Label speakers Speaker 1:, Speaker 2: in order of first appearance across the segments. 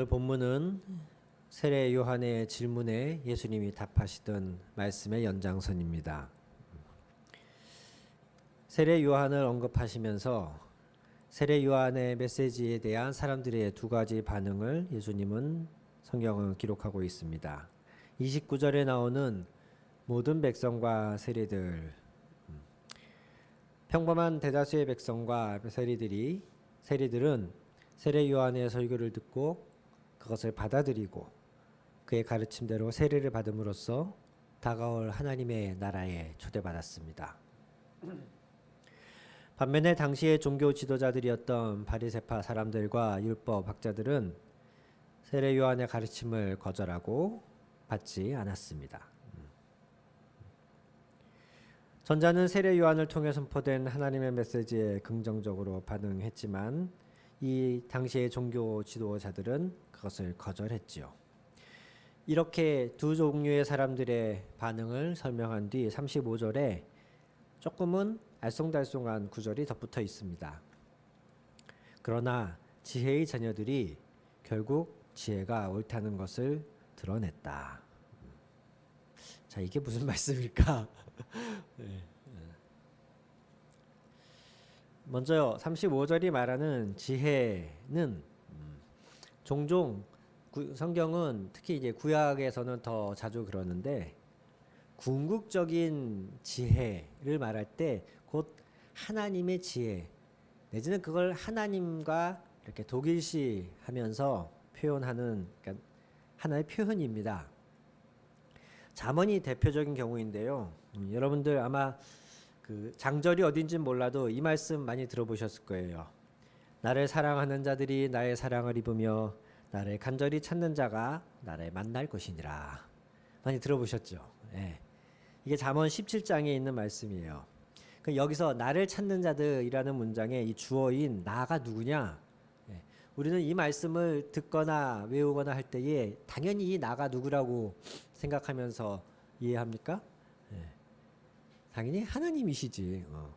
Speaker 1: 오늘 본문은 세례 요한의 질문에 예수님이 답하시던 말씀의 연장선입니다. 세례 요한을 언급하시면서 세례 요한의 메시지에 대한 사람들의 두 가지 반응을 예수님은 성경을 기록하고 있습니다. 29절에 나오는 모든 백성과 세리들 음, 평범한 대다수의 백성과 세리들이 세리들은 세례 요한의 설교를 듣고 그것을 받아들이고 그의 가르침대로 세례를 받음으로써 다가올 하나님의 나라에 초대받았습니다. 반면에 당시의 종교 지도자들이었던 바리새파 사람들과 율법 학자들은 세례 요한의 가르침을 거절하고 받지 않았습니다. 전자는 세례 요한을 통해 선포된 하나님의 메시지에 긍정적으로 반응했지만 이 당시의 종교 지도자들은 그것을 거절했지요. 이렇게 두 종류의 사람들의 반응을 설명한 뒤 35절에 조금은 알쏭달쏭한 구절이 덧붙어 있습니다. 그러나 지혜의 자녀들이 결국 지혜가 옳다는 것을 드러냈다. 자, 이게 무슨 말씀일까? 네. 먼저 35절이 말하는 지혜는 음, 종종 구, 성경은 특히 이제 구약에서는 더 자주 그러는데 궁극적인 지혜를 말할 때 곧 하나님의 지혜 내지는 그걸 하나님과 이렇게 독일시 하면서 표현하는 그러니까 하나의 표현입니다. 잠언이 대표적인 경우인데요. 음, 여러분들 아마 그 장절이 어딘지 몰라도 이 말씀 많이 들어보셨을 거예요. 나를 사랑하는 자들이 나의 사랑을 입으며 나를 간절히 찾는 자가 나를 만날 것이니라. 많이 들어보셨죠? 예. 이게 잠언 17장에 있는 말씀이에요. 그 여기서 나를 찾는 자들이라는 문장에 이 주어인 나가 누구냐? 예. 우리는 이 말씀을 듣거나 외우거나 할 때에 당연히 이 나가 누구라고 생각하면서 이해합니까? 예. 당연히 하나님이시지. 어.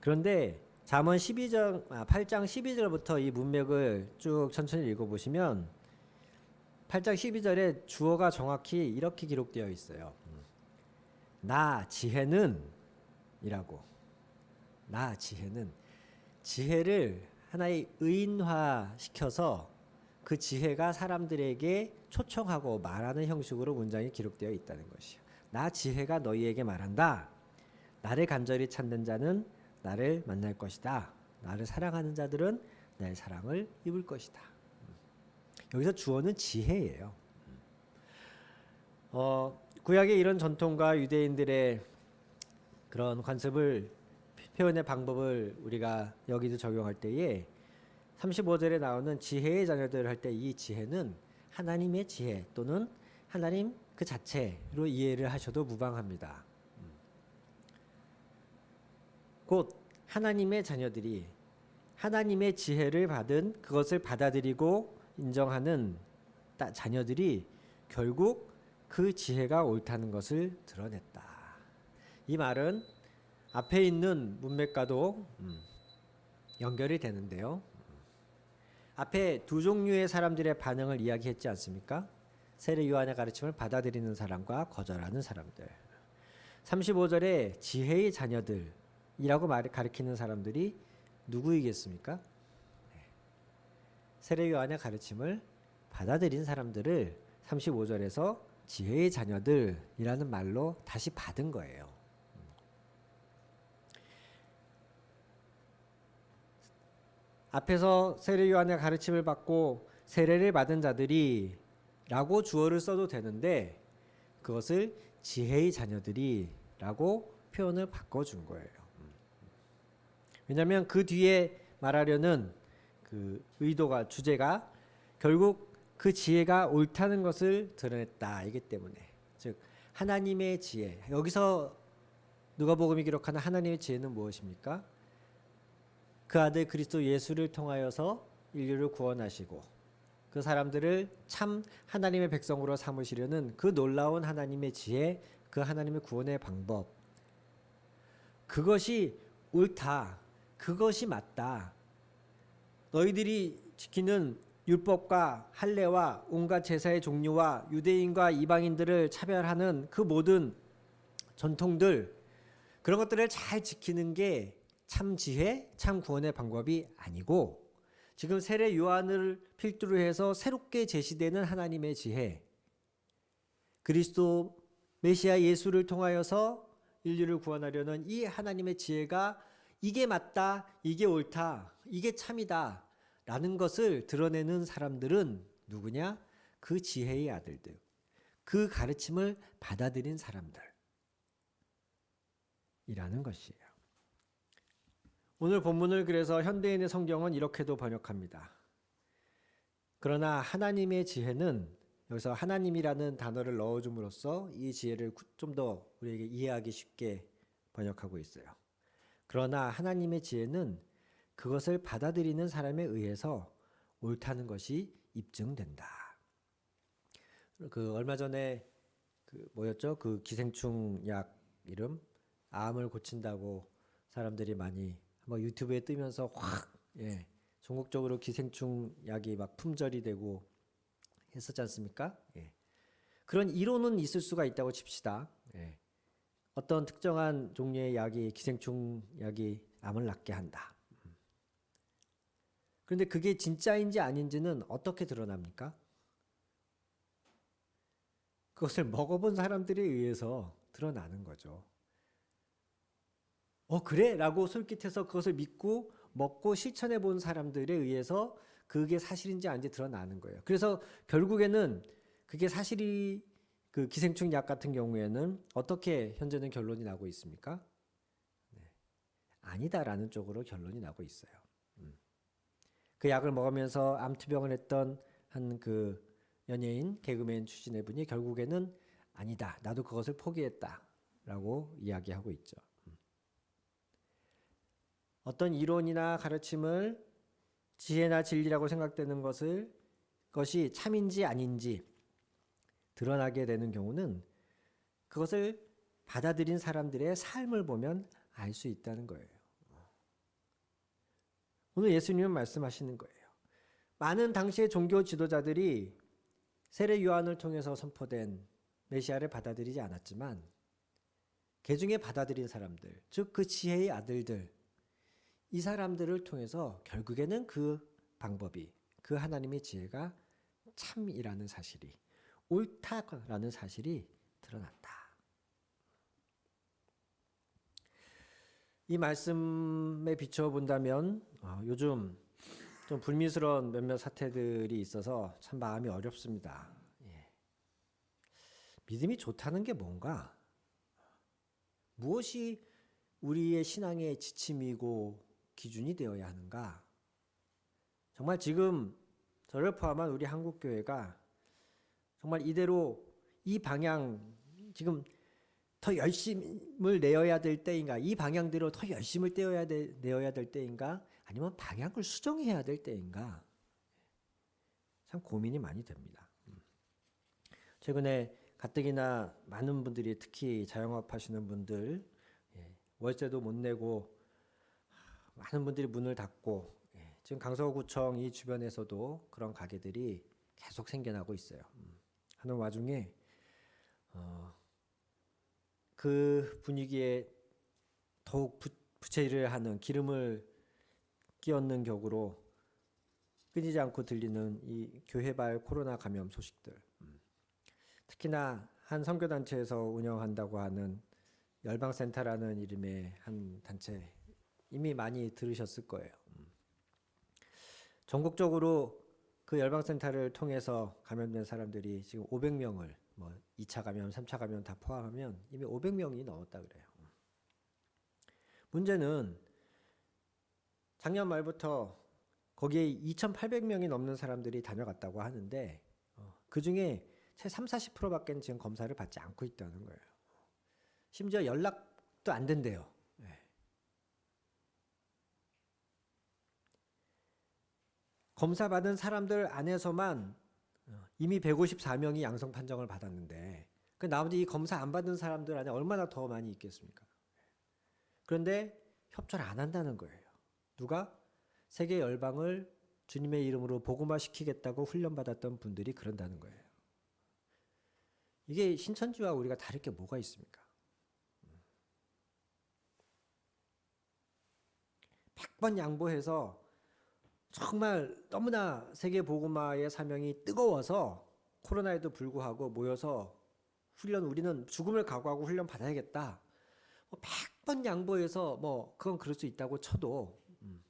Speaker 1: 그런데 잠언 12장 아, 8장 12절부터 이 문맥을 쭉 천천히 읽어 보시면 8장 12절에 주어가 정확히 이렇게 기록되어 있어요. 음. 나 지혜는 이라고. 나 지혜는 지혜를 하나의 의인화 시켜서 그 지혜가 사람들에게 초청하고 말하는 형식으로 문장이 기록되어 있다는 것이요. 나 지혜가 너희에게 말한다. 나를 간절히 찾는 자는 나를 만날 것이다. 나를 사랑하는 자들은 내 사랑을 입을 것이다. 여기서 주어는 지혜예요. 어, 구약의 이런 전통과 유대인들의 그런 관습을 표현의 방법을 우리가 여기도 적용할 때에 35절에 나오는 지혜의 자녀들 할 때 이 지혜는 하나님의 지혜 또는 하나님 그 자체로 이해를 하셔도 무방합니다. 곧 하나님의 자녀들이 하나님의 지혜를 받은 그것을 받아들이고 인정하는 자녀들이 결국 그 지혜가 옳다는 것을 드러냈다. 이 말은 앞에 있는 문맥과도 음, 연결이 되는데요. 앞에 두 종류의 사람들의 반응을 이야기했지 않습니까? 세례 요한의 가르침을 받아들이는 사람과 거절하는 사람들. 35절에 지혜의 자녀들 이라고 말 가리키는 사람들이 누구이겠습니까? 네. 세례 요한의 가르침을 받아들인 사람들을 35절에서 지혜의 자녀들이라는 말로 다시 받은 거예요. 앞에서 세례 요한의 가르침을 받고 세례를 받은 자들이 라고 주어를 써도 되는데 그것을 지혜의 자녀들이 라고 표현을 바꿔준 거예요. 왜냐하면 그 뒤에 말하려는 그 의도가 주제가 결국 그 지혜가 옳다는 것을 드러냈다 이기 때문에 즉 하나님의 지혜 여기서 누가복음이 기록하는 하나님의 지혜는 무엇입니까? 그 아들 그리스도 예수를 통하여서 인류를 구원하시고 그 사람들을 참 하나님의 백성으로 삼으시려는 그 놀라운 하나님의 지혜, 그 하나님의 구원의 방법. 그것이 옳다. 그것이 맞다. 너희들이 지키는 율법과 할례와 온갖 제사의 종류와 유대인과 이방인들을 차별하는 그 모든 전통들 그런 것들을 잘 지키는 게 참 지혜, 참 구원의 방법이 아니고 지금 세례 요한을 필두로 해서 새롭게 제시되는 하나님의 지혜 그리스도 메시아 예수를 통하여서 인류를 구원하려는 이 하나님의 지혜가 이게 맞다, 이게 옳다, 이게 참이다 라는 것을 드러내는 사람들은 누구냐? 그 지혜의 아들들. 그 가르침을 받아들인 사람들. 이라는 것이에요. 오늘 본문을 그래서 현대인의 성경은 이렇게도 번역합니다. 그러나 하나님의 지혜는 여기서 하나님이라는 단어를 넣어줌으로써 이 지혜를 좀 더 우리에게 이해하기 쉽게 번역하고 있어요. 그러나 하나님의 지혜는 그것을 받아들이는 사람에 의해서 옳다는 것이 입증된다. 그 얼마 전에 그 뭐였죠? 그 기생충 약 이름 암을 고친다고 사람들이 많이 뭐 유튜브에 뜨면서 확 예, 전국적으로 기생충 약이 막 품절이 되고 했었지 않습니까? 예. 그런 이론은 있을 수가 있다고 칩시다. 예. 어떤 특정한 종류의 약이 기생충 약이 암을 낫게 한다. 그런데 그게 진짜인지 아닌지는 어떻게 드러납니까? 그것을 먹어본 사람들에 의해서 드러나는 거죠. 어, 그래? 라고 솔깃해서 그것을 믿고 먹고 실천해 본 사람들에 의해서 그게 사실인지 아닌지 드러나는 거예요. 그래서 결국에는 그게 사실이 그 기생충 약 같은 경우에는 어떻게 현재는 결론이 나고 있습니까? 네. 아니다라는 쪽으로 결론이 나고 있어요. 음. 그 약을 먹으면서 암투병을 했던 한 그 연예인 개그맨 출신의 분이 결국에는 아니다. 나도 그것을 포기했다라고 이야기하고 있죠. 음. 어떤 이론이나 가르침을 지혜나 진리라고 생각되는 것을 것이 참인지 아닌지 드러나게 되는 경우는 그것을 받아들인 사람들의 삶을 보면 알 수 있다는 거예요. 오늘 예수님은 말씀하시는 거예요. 많은 당시의 종교 지도자들이 세례 요한을 통해서 선포된 메시아를 받아들이지 않았지만 개 중에 받아들인 사람들, 즉 그 지혜의 아들들, 이 사람들을 통해서 결국에는 그 방법이 그 하나님의 지혜가 참이라는 사실이 옳다라는 사실이 드러난다. 이 말씀에 비춰 본다면 어, 요즘 좀 불미스러운 몇몇 사태들이 있어서 참 마음이 어렵습니다. 예. 믿음이 좋다는 게 뭔가? 무엇이 우리의 신앙의 지침이고 기준이 되어야 하는가? 정말 지금 저를 포함한 우리 한국 교회가 정말 이대로 이 방향 지금 더 열심을 내어야 될 때인가? 이 방향대로 더 열심을 떼어야 돼, 내어야 될 때인가? 아니면 방향을 수정해야 될 때인가? 참 고민이 많이 됩니다. 음. 최근에 가뜩이나 많은 분들이 특히 자영업 하시는 분들 예, 월세도 못 내고 많은 분들이 문을 닫고 예, 지금 강서구청 이 주변에서도 그런 가게들이 계속 생겨나고 있어요. 음. 하는 와중에 어, 그 분위기에 더욱 부, 부채를 하는 기름을 끼얹는 격으로 끊이지 않고 들리는 이 교회발 코로나 감염 소식들. 음. 특히나 한 선교단체에서 운영한다고 하는 열방센터라는 이름의 한 단체 이미 많이 들으셨을 거예요. 음. 전국적으로 그 열방센터를 통해서 감염된 사람들이 지금 500명을 뭐 2차 감염, 3차 감염 다 포함하면 이미 500명이 넘었다 그래요. 음. 문제는 작년 말부터 거기에 2,800명이 넘는 사람들이 다녀갔다고 하는데 어, 그 중에 채 3, 40%밖에 지금 검사를 받지 않고 있다는 거예요. 심지어 연락도 안 된대요. 검사 받은 사람들 안에서만 어, 이미 154명이 양성 판정을 받았는데 그 나머지 이 검사 안 받은 사람들 안에 얼마나 더 많이 있겠습니까? 그런데 협조를 안 한다는 거예요. 누가 세계 열방을 주님의 이름으로 복음화 시키겠다고 훈련받았던 분들이 그런다는 거예요. 이게 신천지와 우리가 다를 게 뭐가 있습니까? 100번 양보해서 정말 너무나 세계 복음화의 사명이 뜨거워서 코로나에도 불구하고 모여서 훈련 우리는 죽음을 각오하고 훈련 받아야겠다. 뭐 100번 양보해서 뭐 그건 그럴 수 있다고 쳐도 음.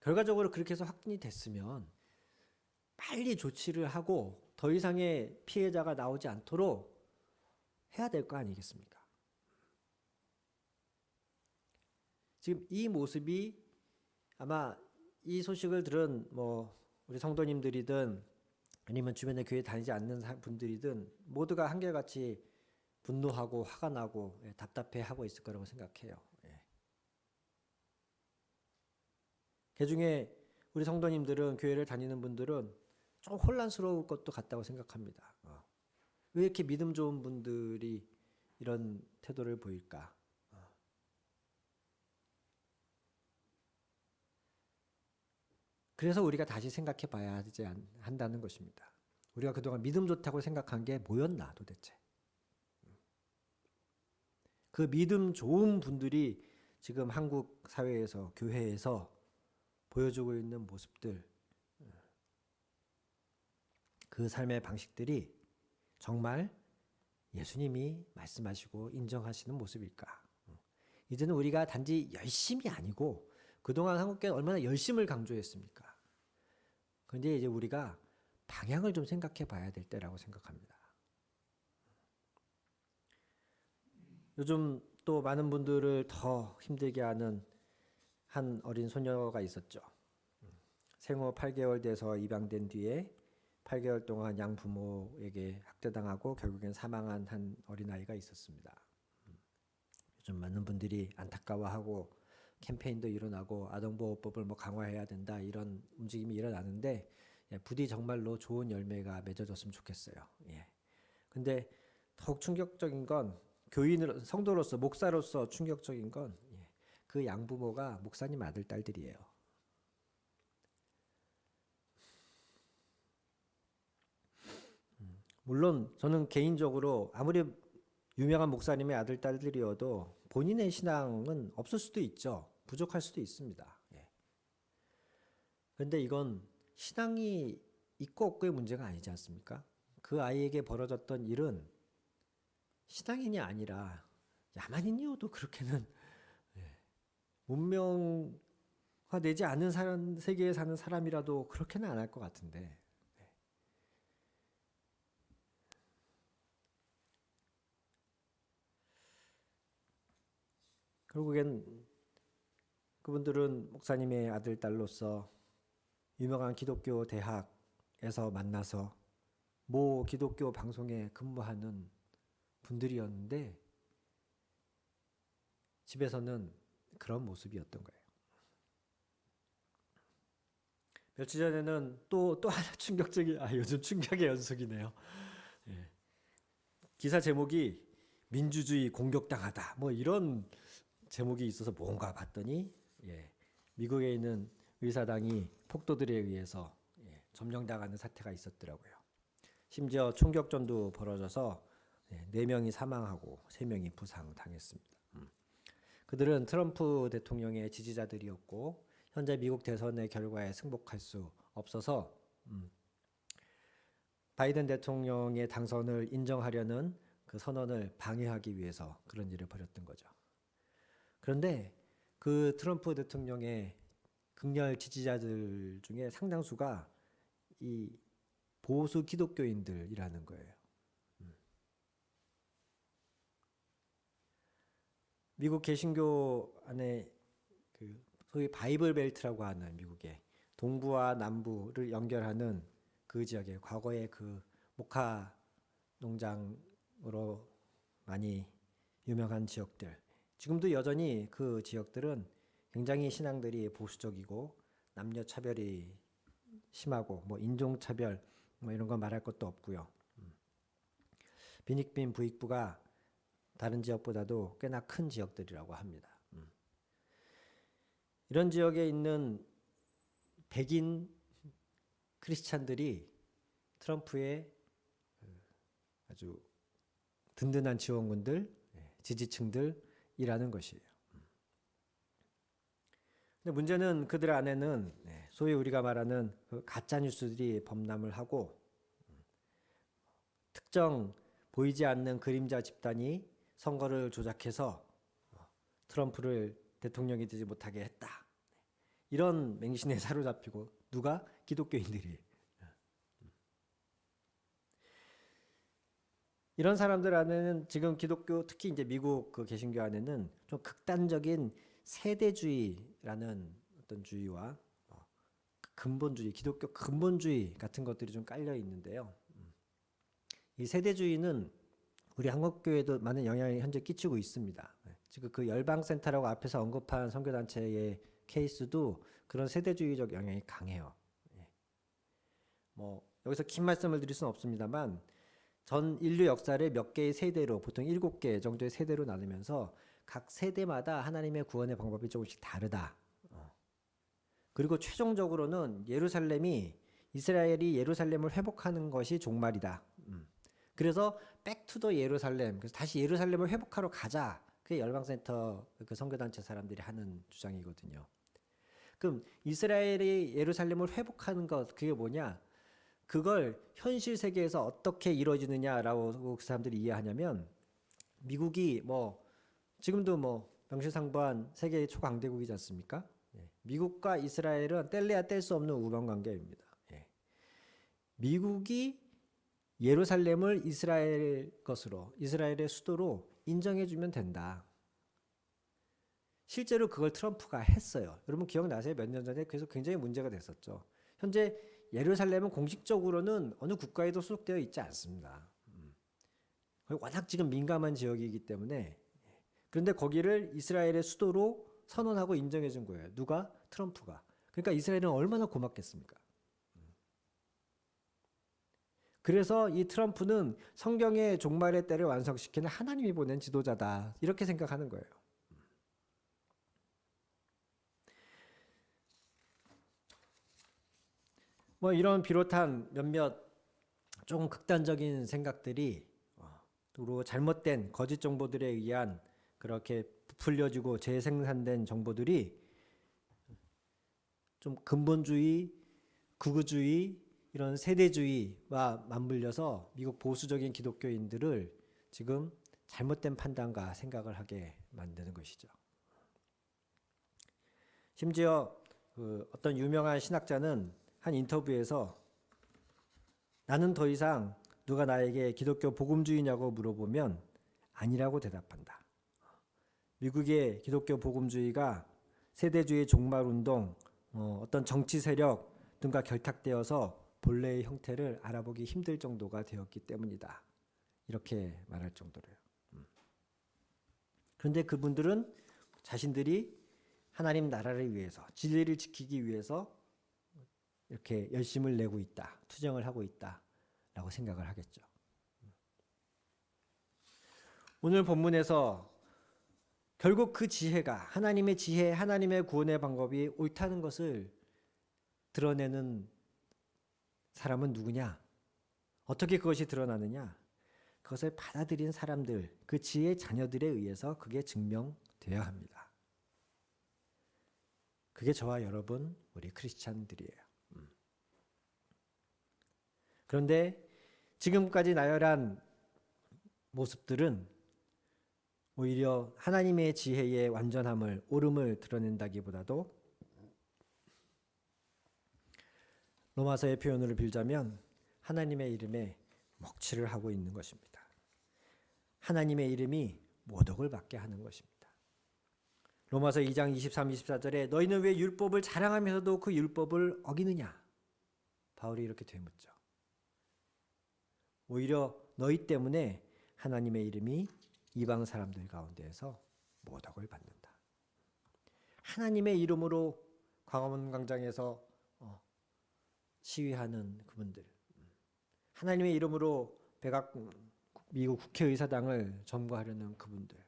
Speaker 1: 결과적으로 그렇게 해서 확진이 됐으면 빨리 조치를 하고 더 이상의 피해자가 나오지 않도록 해야 될 거 아니겠습니까? 지금 이 모습이 아마 이 소식을 들은 뭐 우리 성도님들이든 아니면 주변에 교회 다니지 않는 사- 분들이든 모두가 한결같이 분노하고 화가 나고 예, 답답해하고 있을 거라고 생각해요. 예. 그 중에 우리 성도님들은 교회를 다니는 분들은 좀 혼란스러울 것도 같다고 생각합니다. 어. 왜 이렇게 믿음 좋은 분들이 이런 태도를 보일까? 어. 그래서 우리가 다시 생각해 봐야 하지 않- 한다는 것입니다. 우리가 그동안 믿음 좋다고 생각한 게 뭐였나 도대체? 그 믿음 좋은 분들이 지금 한국 사회에서 교회에서 보여주고 있는 모습들 그 삶의 방식들이 정말 예수님이 말씀하시고 인정하시는 모습일까? 이제는 우리가 단지 열심이 아니고 그동안 한국교회 얼마나 열심을 강조했습니까? 그런데 이제 우리가 방향을 좀 생각해 봐야 될 때라고 생각합니다. 요즘 또 많은 분들을 더 힘들게 하는 한 어린 소녀가 있었죠. 생후 8개월 돼서 입양된 뒤에 8개월 동안 양 부모에게 학대당하고 결국엔 사망한 한 어린아이가 있었습니다. 요즘 많은 분들이 안타까워하고 캠페인도 일어나고 아동보호법을 뭐 강화해야 된다 이런 움직임이 일어나는데 예, 부디 정말로 좋은 열매가 맺어졌으면 좋겠어요. 예. 근데 더욱 충격적인 건 교인으로 성도로서 목사로서 충격적인 건그 양부모가 목사님 아들 딸들이에요. 음, 물론 저는 개인적으로 아무리 유명한 목사님의 아들 딸들이어도 본인의 신앙은 없을 수도 있죠. 부족할 수도 있습니다. 예. 그런데 이건 신앙이 있고 없고의 문제가 아니지 않습니까? 그 아이에게 벌어졌던 일은 신앙인이 아니라 야만인이어도 그렇게는 예, 문명화되지 않은 사람, 세계에 사는 사람이라도 그렇게는 안 할 것 같은데 결국엔 그분들은 목사님의 아들 딸로서 유명한 기독교 대학에서 만나서 모 기독교 방송에 근무하는 분들이었는데 집에서는 그런 모습이었던 거예요. 며칠 전에는 또 또 하나 충격적인 아 요즘 충격의 연속이네요. 예. 기사 제목이 민주주의 공격당하다 뭐 이런 제목이 있어서 뭔가 봤더니 예. 미국에 있는 의사당이 폭도들에 의해서 예. 점령당하는 사태가 있었더라고요. 심지어 총격전도 벌어져서 네 명이 사망하고 세 명이 부상 당했습니다. 음. 그들은 트럼프 대통령의 지지자들이었고 현재 미국 대선의 결과에 승복할 수 없어서 음. 바이든 대통령의 당선을 인정하려는 그 선언을 방해하기 위해서 그런 일을 벌였던 거죠. 그런데 그 트럼프 대통령의 극렬 지지자들 중에 상당수가 이 보수 기독교인들이라는 거예요. 미국 개신교 안에 그 소위 바이블 벨트라고 하는 미국의 동부와 남부를 연결하는 그 지역에 과거에 그 목화 농장으로 많이 유명한 지역들 지금도 여전히 그 지역들은 굉장히 신앙들이 보수적이고 남녀 차별이 심하고 뭐 인종 차별 뭐 이런 거 말할 것도 없고요. 음. 비닉빈 부익부가 다른 지역보다도 꽤나 큰 지역들이라고 합니다. 음. 이런 지역에 있는 백인 크리스찬들이 트럼프의 그 아주 든든한 지원군들, 예, 지지층들 이라는 것이에요. 근데 문제는 그들 안에는 네, 소위 우리가 말하는 그 가짜 뉴스들이 범람을 하고 음, 특정 보이지 않는 그림자 집단이 선거를 조작해서 어, 트럼프를 대통령이 되지 못하게 했다. 이런 맹신에 사로잡히고 누가 기독교인들이 이런 사람들 안에는 지금 기독교 특히 이제 미국 그 개신교 안에는 좀 극단적인 세대주의라는 어떤 주의와 어, 근본주의, 기독교 근본주의 같은 것들이 좀 깔려 있는데요. 음. 이 세대주의는 우리 한국 교회도 많은 영향을 현재 끼치고 있습니다. 네. 지금 그 열방센터라고 앞에서 언급한 선교단체의 케이스도 그런 세대주의적 영향이 강해요. 예. 뭐 여기서 긴 말씀을 드릴 수는 없습니다만 전 인류 역사를 몇 개의 세대로 보통 일곱 개 정도의 세대로 나누면서 각 세대마다 하나님의 구원의 방법이 조금씩 다르다. 어. 그리고 최종적으로는 예루살렘이 이스라엘이 예루살렘을 회복하는 것이 종말이다. 음. 그래서 백투더 예루살렘. 그래서 다시 예루살렘을 회복하러 가자. 그게 열방센터 그 선교단체 사람들이 하는 주장이거든요. 그럼 이스라엘이 예루살렘을 회복하는 것 그게 뭐냐? 그걸 현실 세계에서 어떻게 이루어지느냐라고 그 사람들이 이해하냐면 미국이 뭐 지금도 뭐 명실상부한 세계의 초강대국이지 않습니까? 예. 미국과 이스라엘은 뗄래야 뗄 수 없는 우방 관계입니다. 예. 미국이 예루살렘을 이스라엘 것으로 이스라엘의 수도로 인정해 주면 된다. 실제로 그걸 트럼프가 했어요. 여러분 기억나세요? 몇 년 전에 그래서 굉장히 문제가 됐었죠. 현재 예루살렘은 공식적으로는 어느 국가에도 소속되어 있지 않습니다. 음. 워낙 지금 민감한 지역이기 때문에 그런데 거기를 이스라엘의 수도로 선언하고 인정해 준 거예요. 누가? 트럼프가. 그러니까 이스라엘은 얼마나 고맙겠습니까? 음. 그래서 이 트럼프는 성경의 종말의 때를 완성시키는 하나님이 보낸 지도자다. 이렇게 생각하는 거예요. 뭐 이런 비롯한 몇몇 조금 극단적인 생각들이 어, 그리고 잘못된 거짓 정보들에 의한 그렇게 부풀려지고 재생산된 정보들이 좀 근본주의, 극우주의 이런 세대주의와 맞물려서 미국 보수적인 기독교인들을 지금 잘못된 판단과 생각을 하게 만드는 것이죠. 심지어 그 어떤 유명한 신학자는 한 인터뷰에서 나는 더 이상 누가 나에게 기독교 복음주의냐고 물어보면 아니라고 대답한다. 미국의 기독교 복음주의가 세대주의 종말 운동, 어, 어떤 정치 세력 등과 결탁되어서 본래의 형태를 알아보기 힘들 정도가 되었기 때문이다. 이렇게 말할 정도로요. 음. 그런데 그분들은 자신들이 하나님 나라를 위해서 진리를 지키기 위해서 이렇게 열심을 내고 있다, 투쟁을 하고 있다라고 생각을 하겠죠. 오늘 본문에서 결국 그 지혜가 하나님의 지혜, 하나님의 구원의 방법이 옳다는 것을 드러내는 사람은 누구냐? 어떻게 그것이 드러나느냐? 그것을 받아들인 사람들, 그 지혜 자녀들에 의해서 그게 증명되어야 합니다. 그게 저와 여러분, 우리 크리스찬들이에요. 그런데 지금까지 나열한 모습들은 오히려 하나님의 지혜의 완전함을 옳음을 드러낸다기보다도 로마서의 표현을 빌자면 하나님의 이름에 먹칠을 하고 있는 것입니다. 하나님의 이름이 모독을 받게 하는 것입니다. 로마서 2장 23, 24절에 너희는 왜 율법을 자랑하면서도 그 율법을 어기느냐? 바울이 이렇게 되묻죠. 오히려 너희 때문에 하나님의 이름이 이방 사람들 가운데에서 모독을 받는다. 하나님의 이름으로 광화문 광장에서 어, 시위하는 그분들, 하나님의 이름으로 백악 미국 국회의사당을 점거하려는 그분들,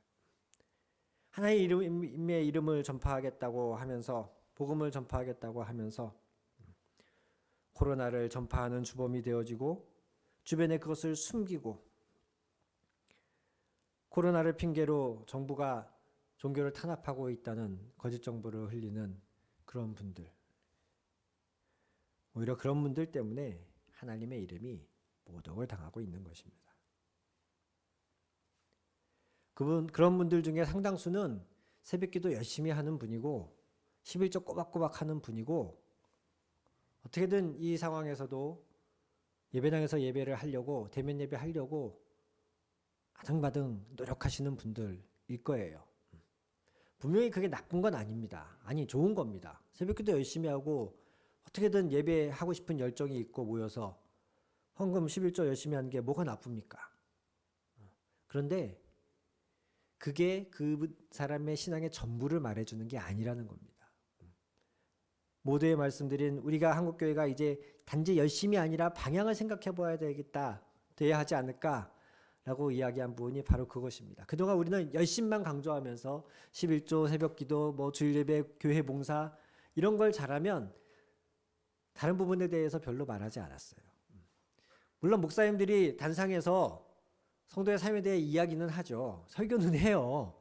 Speaker 1: 하나님의 이름의 이름을 전파하겠다고 하면서 복음을 전파하겠다고 하면서 코로나를 전파하는 주범이 되어지고 주변에 그것을 숨기고 코로나를 핑계로 정부가 종교를 탄압하고 있다는 거짓 정보를 흘리는 그런 분들 오히려 그런 분들 때문에 하나님의 이름이 모독을 당하고 있는 것입니다. 그분 그런 분들 중에 상당수는 새벽 기도 열심히 하는 분이고 11조 꼬박꼬박 하는 분이고 어떻게든 이 상황에서도 예배당에서 예배를 하려고 대면 예배 하려고 아등바등 노력하시는 분들일 거예요. 분명히 그게 나쁜 건 아닙니다. 아니 좋은 겁니다. 새벽기도 열심히 하고 어떻게든 예배하고 싶은 열정이 있고 모여서 헌금 11조 열심히 하는 게 뭐가 나쁩니까? 그런데 그게 그 사람의 신앙의 전부를 말해주는 게 아니라는 겁니다. 모두에 말씀드린 우리가 한국 교회가 이제 단지 열심이 아니라 방향을 생각해 봐야 되겠다, 돼야 하지 않을까 라고 이야기한 부분이 바로 그것입니다. 그동안 우리는 열심만 강조하면서 11조 새벽 기도, 뭐 주일 예배, 교회 봉사 이런 걸 잘하면 다른 부분에 대해서 별로 말하지 않았어요. 물론 목사님들이 단상에서 성도의 삶에 대해 이야기는 하죠. 설교는 해요.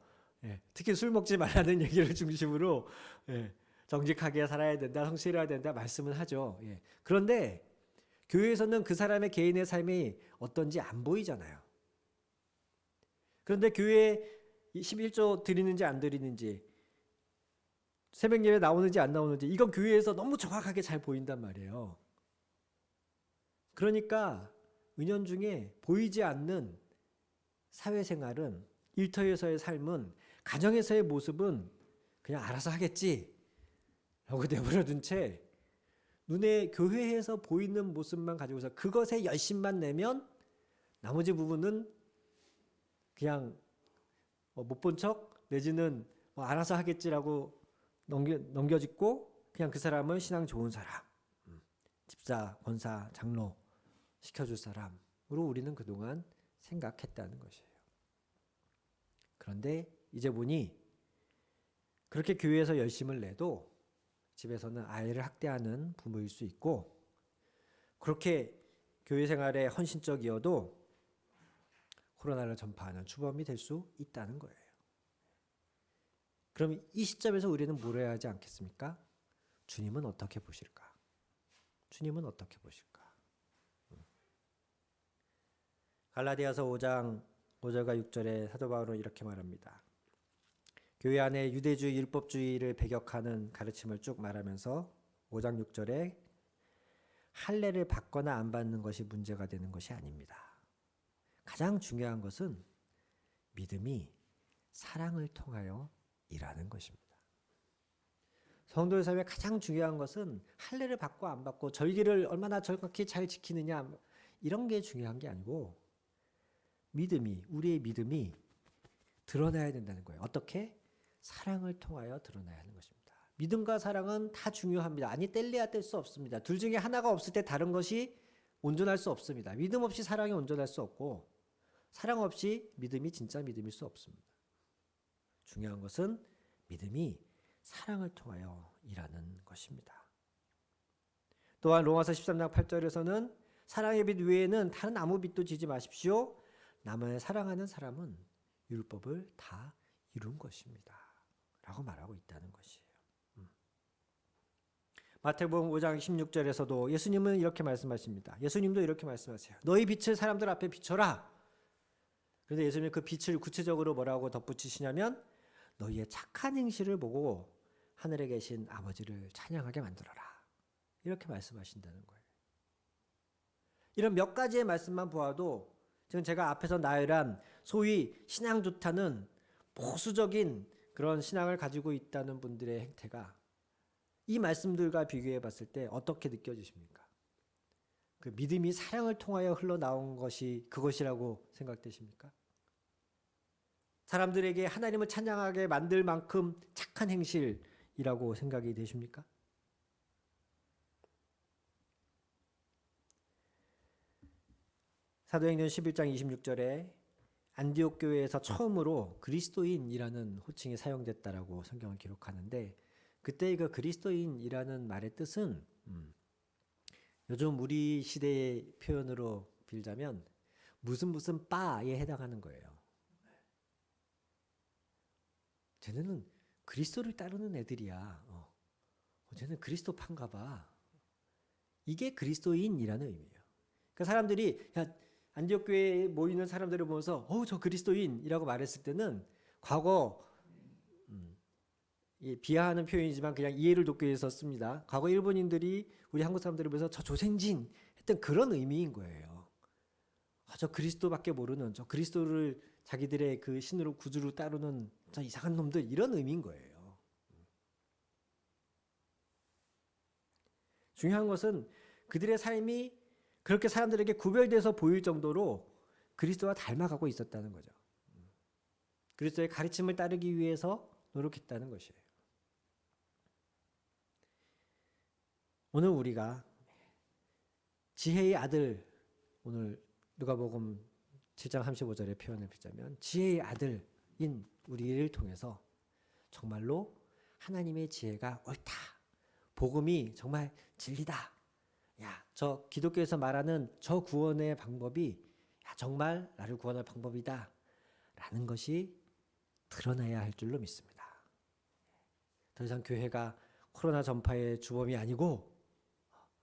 Speaker 1: 예, 특히 술 먹지 말라는 얘기를 중심으로 예, 정직하게 살아야 된다, 성실해야 된다 말씀은 하죠. 예. 그런데 교회에서는 그 사람의 개인의 삶이 어떤지 안 보이잖아요. 그런데 교회에 11조 드리는지 안 드리는지 새벽 예배 나오는지 안 나오는지 이건 교회에서 너무 정확하게 잘 보인단 말이에요. 그러니까 은연 중에 보이지 않는 사회생활은 일터에서의 삶은 가정에서의 모습은 그냥 알아서 하겠지 라고 내버려 둔 채 눈에 교회에서 보이는 모습만 가지고서 그것에 열심만 내면 나머지 부분은 그냥 뭐못본 척 내지는 뭐 알아서 하겠지라고 넘겨, 넘겨짓고 그냥 그 사람은 신앙 좋은 사람 음, 집사, 권사, 장로 시켜줄 사람으로 우리는 그동안 생각했다는 것이에요. 그런데 이제 보니 그렇게 교회에서 열심을 내도 집에서는 아이를 학대하는 부모일 수 있고 그렇게 교회 생활에 헌신적이어도 코로나를 전파하는 주범이 될 수 있다는 거예요. 그럼 이 시점에서 우리는 뭘 해야 하지 않겠습니까? 주님은 어떻게 보실까? 주님은 어떻게 보실까? 갈라디아서 5장 5절과 6절에 사도 바울은 이렇게 말합니다. 교회 안에 유대주의 율법주의를 배격하는 가르침을 쭉 말하면서 5장 6절에 할례를 받거나 안 받는 것이 문제가 되는 것이 아닙니다. 가장 중요한 것은 믿음이 사랑을 통하여 일하는 것입니다. 성도의 삶에 가장 중요한 것은 할례를 받고 안 받고 절기를 얼마나 정확히 잘 지키느냐 이런 게 중요한 게 아니고 믿음이 우리의 믿음이 드러나야 된다는 거예요. 어떻게? 사랑을 통하여 드러나야 하는 것입니다. 믿음과 사랑은 다 중요합니다. 아니 뗄래야 뗄 수 없습니다. 둘 중에 하나가 없을 때 다른 것이 온전할 수 없습니다. 믿음 없이 사랑이 온전할 수 없고 사랑 없이 믿음이 진짜 믿음일 수 없습니다. 중요한 것은 믿음이 사랑을 통하여 일하는 것입니다. 또한 로마서 13장 8절에서는 사랑의 빛 외에는 다른 아무 빛도 지지 마십시오. 남을 사랑하는 사람은 율법을 다 이룬 것입니다. 라고 말하고 있다는 것이에요. 음. 마태복음 5장 16절에서도 예수님은 이렇게 말씀하십니다. 예수님도 이렇게 말씀하세요. 너희 빛을 사람들 앞에 비춰라. 그런데 예수님은 그 빛을 구체적으로 뭐라고 덧붙이시냐면 너희의 착한 행실을 보고 하늘에 계신 아버지를 찬양하게 만들어라. 이렇게 말씀하신다는 거예요. 이런 몇 가지의 말씀만 보아도 지금 제가 앞에서 나열한 소위 신앙 좋다는 보수적인 그런 신앙을 가지고 있다는 분들의 행태가 이 말씀들과 비교해 봤을 때 어떻게 느껴지십니까? 그 믿음이 사랑을 통하여 흘러나온 것이 그것이라고 생각되십니까? 사람들에게 하나님을 찬양하게 만들 만큼 착한 행실이라고 생각이 되십니까? 사도행전 11장 26절에 안디옥 교회에서 처음으로 그리스도인이라는 호칭이 사용됐다라고 성경을 기록하는데 그때 그 그리스도인이라는 말의 뜻은 음, 요즘 우리 시대의 표현으로 빌자면 무슨 무슨 바에 해당하는 거예요. 쟤네는 그리스도를 따르는 애들이야. 어. 어, 쟤는 그리스도판가 봐. 이게 그리스도인이라는 의미예요. 그러니까 사람들이 야 안디옥 교회에 모이는 사람들을 보면서 어우 저 그리스도인이라고 말했을 때는 과거 음, 이 비하하는 표현이지만 그냥 이해를 돕기 위해서 씁니다. 과거 일본인들이 우리 한국 사람들을 보면서 저 조생진 했던 그런 의미인 거예요. 아, 저 그리스도밖에 모르는 저 그리스도를 자기들의 그 신으로 구주로 따르는 저 이상한 놈들 이런 의미인 거예요. 중요한 것은 그들의 삶이 그렇게 사람들에게 구별돼서 보일 정도로 그리스도와 닮아가고 있었다는 거죠. 그리스도의 가르침을 따르기 위해서 노력했다는 것이에요. 오늘 우리가 지혜의 아들 오늘 누가복음 7장 35절의 표현을 빌자면 지혜의 아들인 우리를 통해서 정말로 하나님의 지혜가 옳다. 복음이 정말 진리다. 야, 저 기독교에서 말하는 저 구원의 방법이 야, 정말 나를 구원할 방법이다. 라는 것이 드러나야 할 줄로 믿습니다. 더 이상 교회가 코로나 전파의 주범이 아니고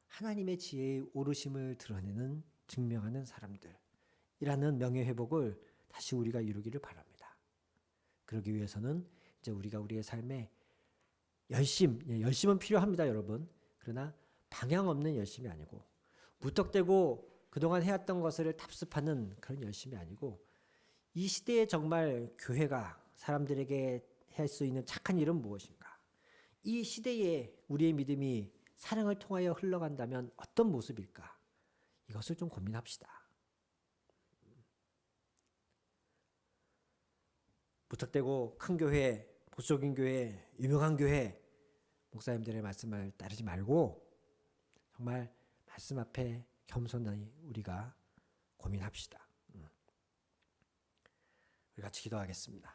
Speaker 1: 하나님의 지혜의 오르심을 드러내는 증명하는 사람들이라는 명예 회복을 다시 우리가 이루기를 바랍니다. 그러기 위해서는 이제 우리가 우리의 삶에 열심, 예, 열심은 필요합니다, 여러분. 그러나 방향 없는 열심이 아니고 무턱대고 그동안 해왔던 것을 답습하는 그런 열심이 아니고 이 시대에 정말 교회가 사람들에게 할 수 있는 착한 일은 무엇인가? 이 시대에 우리의 믿음이 사랑을 통하여 흘러간다면 어떤 모습일까? 이것을 좀 고민합시다. 무턱대고 큰 교회, 보수적인 교회, 유명한 교회 목사님들의 말씀을 따르지 말고 정말 말씀 앞에 겸손히 우리가 고민합시다. 음. 우리 같이 기도하겠습니다.